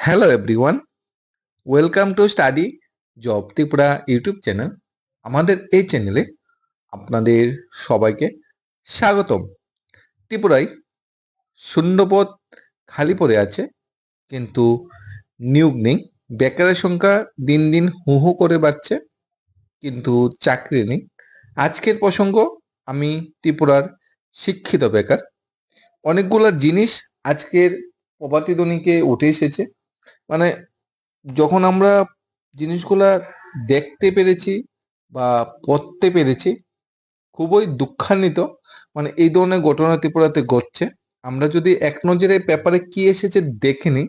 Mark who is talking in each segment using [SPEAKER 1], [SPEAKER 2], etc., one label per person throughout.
[SPEAKER 1] Hello everyone welcome to Study Job Tripura YouTube channel আমাদের এই চ্যানেলে আপনাদের সবাইকে স্বাগতম। ত্রিপুরায় শূন্যপদ খালি পড়ে আছে, কিন্তু নিয়োগ নেই। বেকারের সংখ্যা দিন দিন হু হু করে বাড়ছে, কিন্তু চাকরি নেই। আজকের প্রসঙ্গ, আমি ত্রিপুরার শিক্ষিত বেকার। অনেকগুলো জিনিস আজকের প্রবাতিদনীকে উঠে এসেছে। মানে যখন আমরা জিনিসগুলা দেখতে পেরেছি বা পড়তে পেরেছি, খুবই দুঃখান্বিত। মানে এই ধরনের ঘটনা ত্রিপুরাতে ঘটছে। আমরা যদি এক নজরে পেপারে কি এসেছে দেখে নিই,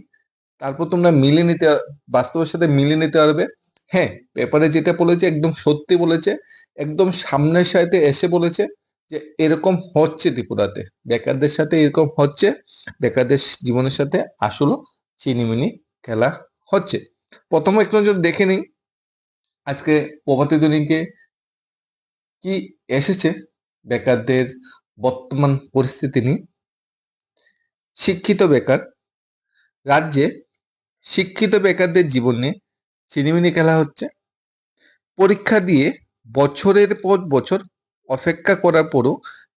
[SPEAKER 1] তারপর তোমরা মিলে নিতে, বাস্তবের সাথে মিলে নিতে পারবে। হ্যাঁ পেপারে যেটা বলেছে একদম সত্যি বলেছে, একদম সামনের সাথে এসে বলেছে যে এরকম হচ্ছে ত্রিপুরাতে। বেকারদের সাথে এরকম হচ্ছে, বেকারদের জীবনের সাথে আসলে চিনিমিনি খেলা হচ্ছে। প্রথম এক নজর দেখে নিই, আজকে প্রভাতী দৈনিকে কি এসেছে বেকারদের বর্তমান পরিস্থিতি নিয়ে? শিক্ষিত বেকার, রাজ্যে শিক্ষিত বেকারদের জীবনে চিনিমিনি খেলা হচ্ছে। পরীক্ষা দিয়ে বছরের পর বছর অপেক্ষা করার পরও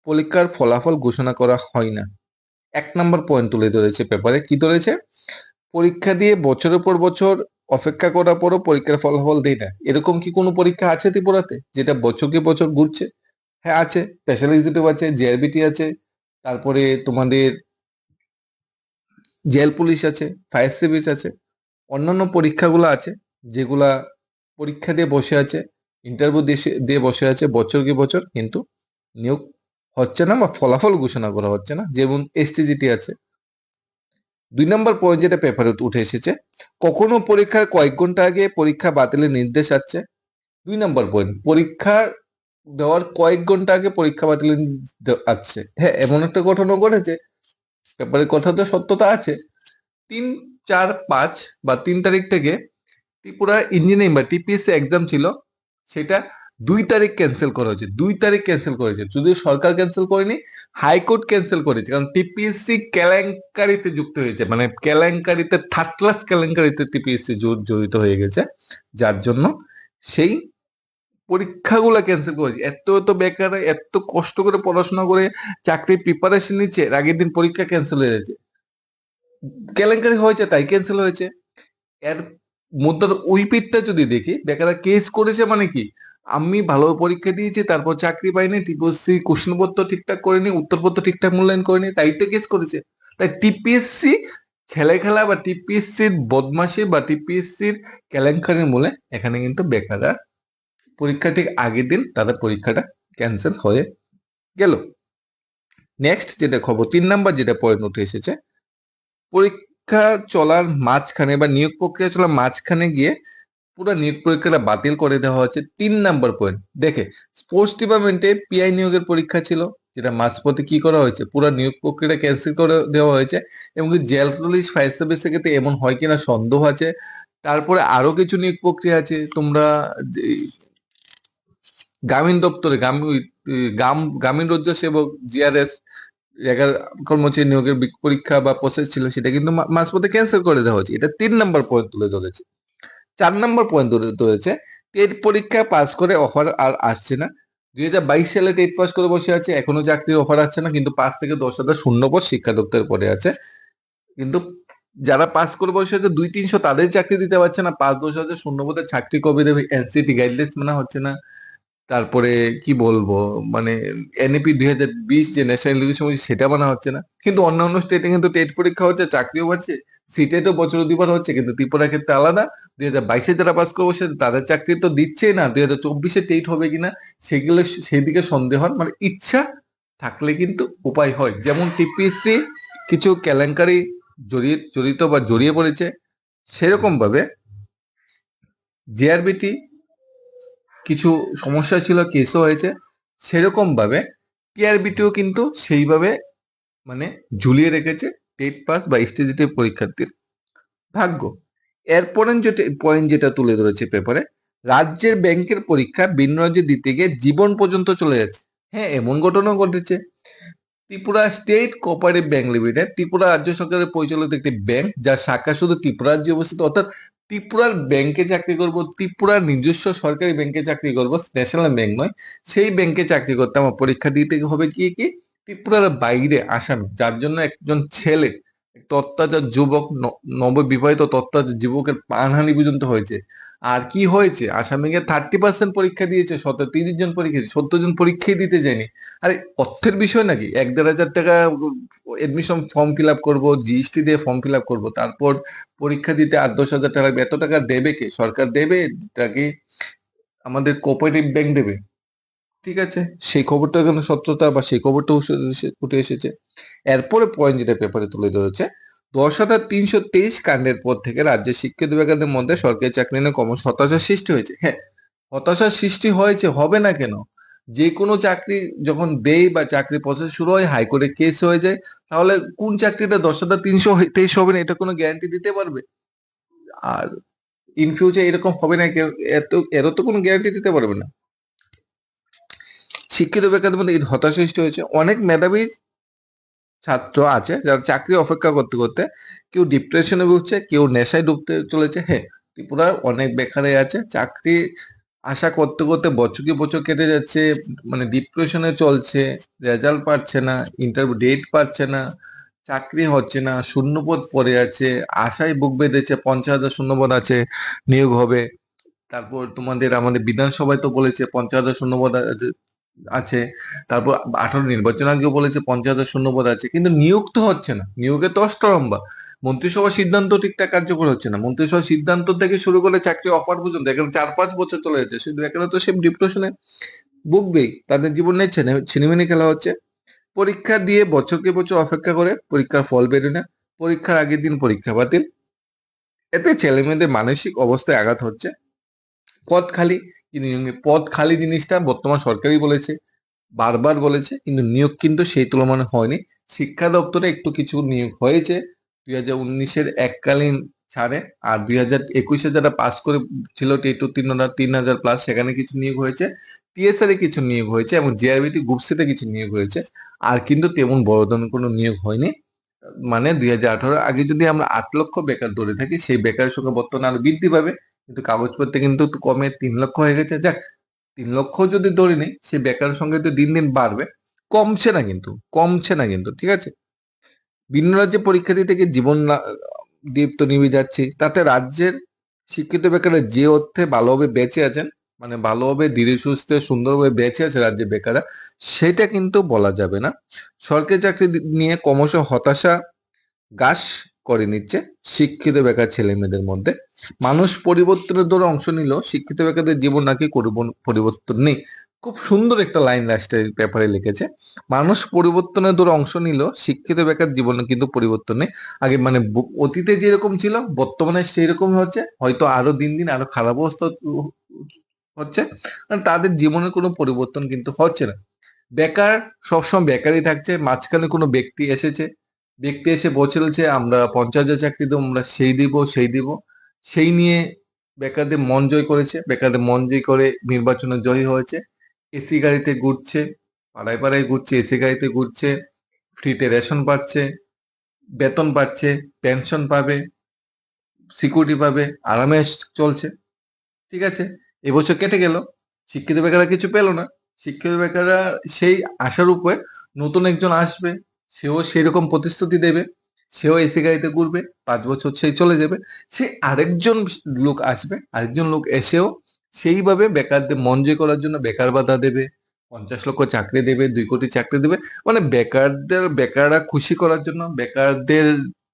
[SPEAKER 1] পরীক্ষার ফলাফল ঘোষণা করা হয় না। এক নম্বর পয়েন্ট তুলে ধরেছে পেপারে। কি ধরেছে পরীক্ষা দিয়ে বছরের পর বছর অপেক্ষা করার পরও পরীক্ষার ফলাফল দেয় না। এরকম কি কোনো পরীক্ষা আছে ত্রিপুরাতে? যেটা বছরকে বছর ঘুরছে? হ্যাঁ আছে। স্পেশাল এক্সিকিউটিভ আছে জেআরবিটি আছে, তারপরে তোমাদের জেল পুলিশ আছে ফায়ার সার্ভিস আছে, অন্যান্য পরীক্ষাগুলো আছে, যেগুলা পরীক্ষা দিয়ে বসে আছে ইন্টারভিউ দিয়ে বসে আছে বছরকে বছর, কিন্তু নিয়োগ হচ্ছে না বা ফলাফল ঘোষণা করা হচ্ছে না। যেমন এসটিজিটি আছে দুই নম্বর পয়েন্ট যেটা পেপারে উঠে এসেছে, কখনো পরীক্ষার কয়েক ঘণ্টা আগে পরীক্ষা বাতিলের নির্দেশ আছে? দুই নম্বর পয়েন্ট পরীক্ষা দেওয়ার কয়েক ঘণ্টা আগে পরীক্ষা বাতিলের আছে। হ্যাঁ এমন একটা ঘটনা ঘটেছে, পেপারের কথা তো সত্যতা আছে। তিন, চার, পাঁচ বা তিন তারিখ থেকে ত্রিপুরা ইঞ্জিনিয়ারিং বা টিপিএসসি এক্সাম ছিল, সেটা দুই তারিখ ক্যান্সেল করা হয়েছে, দুই তারিখ ক্যান্সেল করেছে যদি সরকার ক্যান্সেল করেনি হাইকোর্ট ক্যান্সেল করেছে, কারণ টিপিএসসি কেলেঙ্কারিতে যুক্ত হয়েছে। মানে কেলেঙ্কারিতে থার্ড ক্লাস কেলেঙ্কারিতে টিপিএসসি জড়িত হয়ে গেছে। যার জন্য সেই পরীক্ষাগুলো ক্যান্সেল করেছে। এত এত বেকার, এত কষ্ট করে পড়াশোনা করে চাকরি প্রিপারেশন নিচ্ছে আগের দিন পরীক্ষা ক্যান্সেল হয়ে গেছে। কেলেঙ্কারি হয়েছে, তাই ক্যান্সেল হয়েছে। এর মুদ্রার ওই পিঠটা যদি দেখি বেকারা কেস করেছে মানে কি? আমি ভালো পরীক্ষা দিয়েছি, তারপর চাকরি পাইনি, টিপিএসসি কোশ্চেনপত্র ঠিকঠাক করেনি, উত্তরপত্র ঠিকঠাক মূল্যায়ন করেনি তাই তো কেস করেছে। তাই টিপিএসসি ছেলে খেলা বা টিপিএসসির বদমাসি বা টিপিএসসির কেলেঙ্কারির মূলে এখানে কিন্তু বেকাররা পরীক্ষা ঠিক আগের দিন তাদের পরীক্ষাটা ক্যান্সেল হয়ে গেল। নেক্সট যেটা খবর, তিন নাম্বার যেটা পয়েন্ট উঠে এসেছে, পরীক্ষা চলার মাঝখানে বা নিয়োগ প্রক্রিয়া চলার মাঝখানে গিয়ে পুরো নিয়োগ পরীক্ষাটা বাতিল করে দেওয়া হচ্ছে তিন নাম্বার পয়েন্ট দেখে স্পোর্টস ডিপার্টমেন্টে পিআই নিয়োগের পরীক্ষা ছিল, যেটা মাঝপথে কি করা হয়েছে? পুরো নিয়োগ প্রক্রিয়াটা ক্যান্সেল করে দেওয়া হয়েছে, এবং জেল পুলিশ ফায়ার সার্ভিসের ক্ষেত্রে এমন হয় কিনা সন্দেহ আছে। তারপরে আরও কিছু নিয়োগ প্রক্রিয়া আছে, তোমরা গ্রামীণ দপ্তরে, গ্রাম গ্রামীণ রোজগার সেবক জিআরএস জায়গার কর্মচারী নিয়োগের পরীক্ষা বা প্রসেস ছিল, সেটা কিন্তু মাঝপথে ক্যান্সেল করে দেওয়া হয়েছে। এটা তিন নম্বর পয়েন্ট তুলে ধরেছে। চার নম্বর পয়েন্ট ধরেছে, টেট পরীক্ষা পাস করে অফার আর আসছে না। দুই হাজার বাইশ সালে টেট পাস করে বসে আছে, এখনও চাকরির অফার আসছে না, কিন্তু পাঁচ থেকে দশ হাজার শূন্য পর শিক্ষা দপ্তরে পড়ে আছে। কিন্তু যারা পাস করে বসে আছে, দুই তিনশো তাদের চাকরি দিতে পারছে না, পাঁচ দশ হাজার শূন্য পদের চাকরি কবে দেবে? এনসিটি গাইডলাইন্স মানা হচ্ছে না। তারপরে কি বলব মানে এনএপি দুই হাজার বিশ যে ন্যাশনাল সেটা বানা হচ্ছে না। কিন্তু অন্যান্য স্টেটে কিন্তু টেট পরীক্ষা হচ্ছে, চাকরিও পাচ্ছে সিটে তো বছর দুবার হচ্ছে, কিন্তু ত্রিপুরার ক্ষেত্রে আলাদা। দুই হাজার বাইশে যারা পাস করে বসে তাদের চাকরি তো দিচ্ছেই না। দুই হাজার চব্বিশে টেট হবে কিনা, সেগুলো সেদিকে সন্দেহ মানে ইচ্ছা থাকলে কিন্তু উপায় হয়। যেমন টিপিএসসি কিছু কেলেঙ্কারি জড়িয়ে জড়িত বা জড়িয়ে পড়েছে সেরকম ভাবে জেআরবিটি কিছু সমস্যা ছিল কেসও হয়েছে সেরকম ভাবে টিআরবিটিও কিন্তু সেইভাবে মানে ঝুলিয়ে রেখেছে। টেট পাস বা স্টেজিটিভ পরীক্ষার্থীর ভাগ্য। এরপরে যেটা পয়েন্ট যেটা তুলে ধরেছে পেপারে রাজ্যের ব্যাংকের পরীক্ষা ভিন্ন রাজ্যে দিতে গিয়ে জীবন পর্যন্ত চলে যাচ্ছে। হ্যাঁ এমন ঘটনা ঘটেছে। Tripura state cooperative bank limited Tripura রাজ্য সরকারের পরিচালিত একটি ব্যাংক যার শাখা শুধু ত্রিপুরা রাজ্যে অবস্থিত, অর্থাৎ ত্রিপুরার ব্যাংকে চাকরি করব, ত্রিপুরার নিজস্ব সরকারি ব্যাংকে চাকরি করব ন্যাশনাল ব্যাংক নয়, সেই ব্যাংকে চাকরি করতে আমার পরীক্ষা দিতে হবে কি কি? ত্রিপুরার বাইরে আসামি, যার জন্য একজন ছেলে তত্ত্বাচার যুবক নববিবাহিত তত্ত্বাচার যুবকের প্রাণহানি পর্যন্ত হয়েছে। আর কি হয়েছে? আসামিকে থার্টি পার্সেন্ট পরীক্ষা দিয়েছে শত তিরিশ জন পরীক্ষা সত্তর জন পরীক্ষাই দিতে যায়নি। আরে, অর্থের বিষয় নাকি? এক দেড় হাজার টাকা এডমিশন ফর্ম ফিল আপ করব জিএসটি দিয়ে ফর্ম ফিল আপ করব, তারপর পরীক্ষা দিতে আট দশ হাজার টাকা এত টাকা দেবে কে? সরকার দেবে? তাকে আমাদের কোঅপারেটিভ ব্যাংক দেবে? ঠিক আছে? সেই খবরটা কেন সত্যতা বা সেই খবরটা উঠে এসেছে? এরপরে পয়েন্ট যেটা পেপারে তুলে ধরেছে, দশ হাজার তিনশো তেইশ কাণ্ডের পর থেকে রাজ্যের শিক্ষিত বেকারদের মধ্যে সরকারি চাকরি নিয়ে ক্রমশ হতাশার সৃষ্টি হয়েছে। হ্যাঁ হতাশার সৃষ্টি হয়েছে, হবে না কেন? যে কোনো চাকরি যখন দেয় বা চাকরি প্রসেস শুরু হয়, হাইকোর্টে কেস হয়ে যায়, তাহলে কোন চাকরিটা দশ হাজার তিনশো তেইশ হবে না, এটা কোনো গ্যারান্টি দিতে পারবে? আর ইন ফিউচার এরকম হবে না এত, এরও তো কোনো গ্যারান্টি দিতে পারবে না। শিক্ষিত বেকারদের মধ্যে এই সৃষ্টি হয়েছে। অনেক মেধাবী ছাত্র আছে যারা চাকরি অপেক্ষা করতে করতে কেউ ডিপ্রেশনে ভুগছে, কেউ নেশায় ডুবতে চলেছে। হ্যাঁ ত্রিপুরার অনেক বেকারই আছে, চাকরি আশা করতে করতে বছর কি বছর কেটে যাচ্ছে মানে ডিপ্রেশনে চলছে রেজাল্ট পাচ্ছে না ইন্টারভিউ ডেট পাচ্ছে না, চাকরি হচ্ছে না, শূন্যপদ পড়ে আছে, আশায় বুক বেঁধেছে, পঞ্চাশ হাজার শূন্যপদ আছে নিয়োগ হবে। তারপর তোমাদের আমাদের বিধানসভায় তো বলেছে, পঞ্চাশ হাজার শূন্যপদ আছে- আছে। তারপর আঠারো নির্বাচন আগেও বলেছে পঞ্চাশ শূন্যপদ আছে। কিন্তু নিয়োগ তো হচ্ছে না। নিয়োগে তো অষ্টরম্বা মন্ত্রিসভার সিদ্ধান্ত ঠিকঠাক কার্যকর হচ্ছে না। মন্ত্রিসভার সিদ্ধান্ত থেকে শুরু করে চাকরি অফার পর্যন্ত, এখানে চার পাঁচ বছর চলে যাচ্ছে। শুধু এখানে তো সে ডিপ্রেশনে ভুগবেই। তাদের জীবনে ছিনিমিনি খেলা হচ্ছে। পরীক্ষা দিয়ে বছরকে বছর অপেক্ষা করে, পরীক্ষার ফল বেরোয় না। পরীক্ষার আগের দিন পরীক্ষা বাতিল। এতে ছেলে মেয়েদের মানসিক অবস্থায় আঘাত হচ্ছে। পদ খালি পদ খালি জিনিসটা বর্তমান সরকারই বলেছে, বারবার বলেছে, কিন্তু নিয়োগ কিন্তু সেই তুলনায় হয়নি। শিক্ষা দপ্তরে একটু কিছু নিয়োগ হয়েছে, দুই হাজার উনিশের এককালীন ছাড়ে, আর দুই হাজার একুশে যারা পাস করে ছিল, টেটু তিন হাজার তিন হাজার প্লাস সেখানে কিছু নিয়োগ হয়েছে, টিএসআর এ কিছু নিয়োগ হয়েছে, এবং জেআরবিটি গ্রুপ সিতে কিছু নিয়োগ হয়েছে, আর কিন্তু তেমন বড় ধরনের কোনো নিয়োগ হয়নি। মানে দুই হাজার আঠারো আগে যদি আমরা আট লক্ষ বেকার ধরে থাকি, সেই বেকারের সংখ্যা বর্তমানে আরও বৃদ্ধি পাবে। কিন্তু কাগজপত্রে কিন্তু কমে তিন লক্ষ হয়ে গেছে। যাক, তিন লক্ষ যদি ধরে নেই, সে বেকারের সঙ্গে তো দিন দিন বাড়বে। কমছে না কিন্তু, কমছে না কিন্তু, ঠিক আছে? ভিন্ন রাজ্যে পরীক্ষা দিতে গিয়ে জীবন না- দীপ্ত নিভে যাচ্ছে। তাতে রাজ্যের শিক্ষিত বেকাররা যে অর্থে ভালোভাবে বেঁচে আছেন মানে ভালোভাবে, ধীরে সুস্থে, সুন্দরভাবে বেঁচে আছে রাজ্যে বেকাররা, সেটা কিন্তু বলা যাবে না। সরকারি চাকরি নিয়ে ক্রমশ হতাশা গাছ করে নিচ্ছে শিক্ষিত বেকার ছেলে মেয়েদের মধ্যে। মানুষ পরিবর্তনের দৌড়ে অংশ নিলেও শিক্ষিত বেকারদের জীবন নাকি পরিবর্তন নেই। খুব সুন্দর একটা লাইন লাস্টে পেপারে লিখেছে, মানুষ পরিবর্তনের দৌড়ে অংশ নিলেও শিক্ষিত বেকার জীবনে কিন্তু পরিবর্তন নেই। আগে মানে অতীতে যেরকম ছিল, বর্তমানে সেই রকম হচ্ছে। হয়তো আরও দিন দিন আরও খারাপ অবস্থা হচ্ছে। তাদের জীবনের কোনো পরিবর্তন কিন্তু হচ্ছে না। বেকার সবসময় বেকারই থাকছে, মাঝখানে কোনো ব্যক্তি এসেছে ব্যক্তি এসে বলছে আমরা পঞ্চাশ হাজার চাকরি দেবো, আমরা সেই দিব সেই দিব। সেই নিয়ে বেকারদের মন জয় করেছে। বেকারদের মন জয় করে নির্বাচনে জয়ী হয়েছে। এসি গাড়িতে ঘুরছে, পাড়ায় পাড়ায় ঘুরছে, এসি গাড়িতে ঘুরছে, ফ্রিতে রেশন পাচ্ছে, বেতন পাচ্ছে, পেনশন পাবে, সিকিউরিটি পাবে, আরামে চলছে। ঠিক আছে? এবছর কেটে গেল। শিক্ষিত বেকাররা কিছু পেল না। শিক্ষিত বেকাররা সেই আশার উপরে নতুন একজন আসবে। সেও সেরকম প্রতিশ্রুতি দেবে, সেও এসি গাড়িতে ঘুরবে, পাঁচ বছর সেই চলে যাবে, সে আরেকজন লোক আসবে, আরেকজন লোক এসেও সেইভাবে বেকারদের মন জয় করার জন্য বেকার বাধা দেবে, পঞ্চাশ লক্ষ চাকরি দেবে, দুই কোটি চাকরি দেবে মানে বেকারদের, বেকাররা খুশি করার জন্য, বেকারদের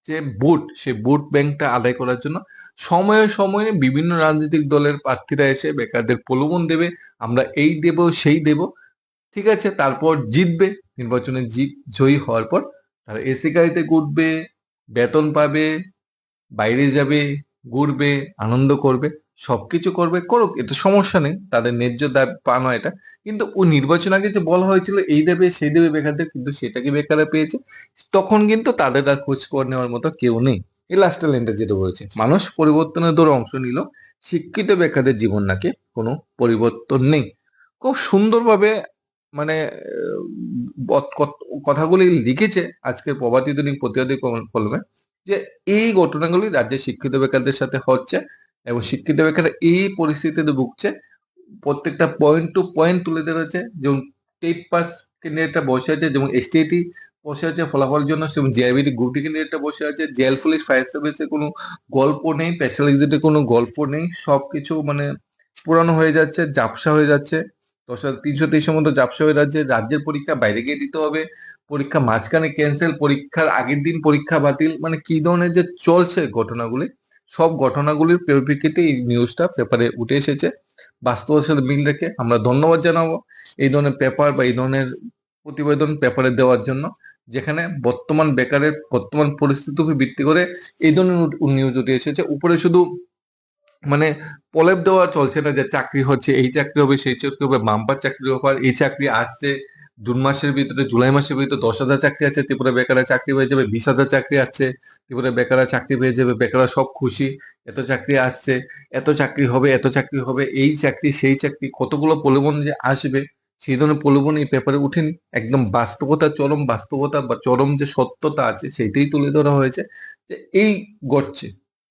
[SPEAKER 1] যে বুট সেই বুট ব্যাংকটা আদায় করার জন্য সময়ে সময়ে বিভিন্ন রাজনৈতিক দলের প্রার্থীরা এসে বেকারদের প্রলোভন দেবে, আমরা এই দেব, সেই দেব, ঠিক আছে, তারপর জিতবে নির্বাচনে জিত জয়ী হওয়ার পর তারা এসি গাড়িতে ঘুরবে, বেতন পাবে, বাইরে যাবে, ঘুরবে, আনন্দ করবে, সবকিছু করবে, করুক, এতে সমস্যা নেই, তাদের ন্যায্য দাবি পানো এটা। কিন্তু ও নির্বাচন আগে যে বলা হয়েছিল, এই দেবে, সেই দেবে বেকারদের, কিন্তু সেটাকে বেকাররা পেয়েছে? তখন কিন্তু তাদের আর খোঁজ করে নেওয়ার মতো কেউ নেই। এই লাস্টের লাইনটা যেটা বলেছে, মানুষ পরিবর্তনের দৌড়ে অংশ নিল, শিক্ষিত বেকারদের জীবন নাকি কোনো পরিবর্তন নেই। খুব সুন্দরভাবে মানে কথাগুলি লিখেছে আজকের দৈনিক প্রতিবাদী কলমে যে এই ঘটনাগুলি রাজ্যের শিক্ষিত বেকারদের সাথে হচ্ছে এবং শিক্ষিত বেকাররা এই পরিস্থিতিতে ভুগছে। প্রত্যেকটা পয়েন্ট টু পয়েন্ট তুলে ধরেছে যেমন টেট পাস ক্যান্ডিডেটটা বসে আছে, যেমন এসটিআইটি বসে আছে ফলাফলের জন্য এবং জিআইবিটি গ্রুপ ডি ক্যান্ডিডেটটা বসে আছে। জেল পুলিশ ফায়ার সার্ভিসে কোনো গল্প নেই স্পেশাল এক্সিটে কোনো গল্প নেই। সবকিছু মানে পুরানো হয়ে যাচ্ছে জাপসা হয়ে যাচ্ছে। দশ হাজার তিনশো তেইশের মতো জাপসা হয়ে রাজ্যে রাজ্যের পরীক্ষা বাইরে গিয়ে দিতে হবে। পরীক্ষা মাঝখানে ক্যান্সেল পরীক্ষার আগের দিন পরীক্ষা বাতিল। মানে কি ধরনের যে চলছে ঘটনাগুলি, সব ঘটনাগুলির পরিপ্রেক্ষিতে এই নিউজটা পেপারে উঠে এসেছে। বাস্তবের সাথে মিল রেখে আমরা ধন্যবাদ জানাব এই ধরনের পেপার বা এই ধরনের প্রতিবেদন পেপারে দেওয়ার জন্য, যেখানে বর্তমান বেকারের বর্তমান পরিস্থিতিকে ভিত্তি করে এই ধরনের নিউজ উঠে এসেছে। উপরে শুধু মানে প্রলেপ দেওয়া চলছে না যে চাকরি হচ্ছে, এই চাকরি হবে, সেই চাকরি হবে, বাম্পার চাকরি অফার এই চাকরি আসছে, জুন মাসের ভিতরে, জুলাই মাসের ভিতরে দশ হাজার চাকরি আছে, ত্রিপুরা বেকারের চাকরি হয়ে যাবে, বিশ হাজার চাকরি আছে, ত্রিপুরা বেকারের চাকরি পেয়ে যাবে, বেকাররা সব খুশি, এত চাকরি আসছে, এত চাকরি হবে, এত চাকরি হবে, এই চাকরি, সেই চাকরি, কতগুলো প্রলোভন যে আসবে, সেই ধরনের প্রলোভন এই পেপারে উঠেনি, একদম বাস্তবতা চরম, বাস্তবতা বা চরম যে সত্যতা আছে, সেইটাই তুলে ধরা হয়েছে, যে এই ঘটছে,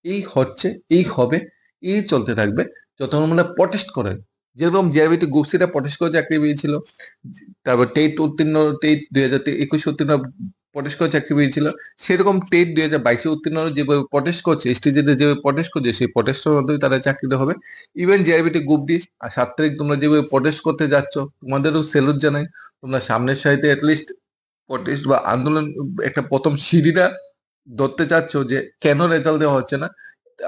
[SPEAKER 1] এই হচ্ছে, এই হবে এই চলতে থাকবে। যতক্ষণ মানে প্রটেস্ট করে। যেরকম জিআরবিটি গুপসিটা প্রটেস্ট করে চাকরি পেয়েছিল। তারপর টেট উত্তীর্ণ টেট দুই হাজার একুশে উত্তীর্ণ প্রটেস্ট করে চাকরি পেয়েছিল। সেরকম টেট দুই হাজার বাইশে উত্তীর্ণ যেভাবে প্রটেস্ট করছে এসটিজিতে যেভাবে প্রটেস্ট করছে, সেই প্রটেস্টের মাধ্যমে তারা চাকরিতে হবে। ইভেন জিআরবিটি গ্রুপ ডি আর সাত তারিখ তোমরা যেভাবে প্রটেস্ট করতে যাচ্ছ, তোমাদেরও সেলুট জানাই। তোমরা সামনের সাইডে অ্যাটলিস্ট প্রটেস্ট বা আন্দোলন, একটা প্রথম সিঁড়িটা ধরতে চাচ্ছ যে কেন রেজাল্ট দেওয়া হচ্ছে না।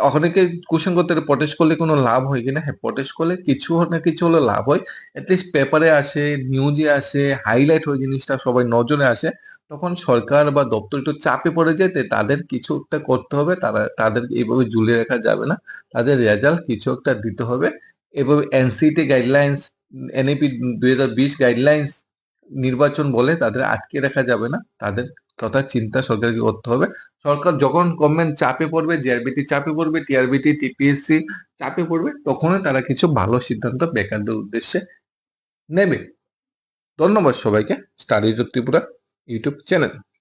[SPEAKER 1] অনেকে কোশ্চেন করতে প্রটেস্ট করলে কোনো লাভ হয় কিনা? হ্যাঁ প্রটেস্ট করলে কিছু না কিছু হলে লাভ হয়। অ্যাটলিস্ট পেপারে আসে নিউজে আসে হাইলাইট হয় জিনিসটা সবাই নজরে আসে। তখন সরকার বা দপ্তর একটু চাপে পড়ে যেতে তাদের কিছু একটা করতে হবে, তারা, তাদের এইভাবে ঝুলিয়ে রাখা যাবে না। তাদের রেজাল্ট কিছু একটা দিতে হবে। এভাবে এনসিটি গাইডলাইন্স এনএপি দুই হাজার বিশ গাইডলাইন্স নির্বাচন বলে তাদের আটকে রাখা যাবে না। তাদের তথা চিন্তা সরকারকে করতে হবে। সরকার যখন গভর্নমেন্ট চাপে পড়বে জিআরবিটি চাপে পড়বে টিআরবিটি টিপিএসসি চাপে পড়বে, তখনই তারা কিছু ভালো সিদ্ধান্ত বেকারদের উদ্দেশ্যে নেবে। ধন্যবাদ সবাইকে। Study Tripura YouTube channel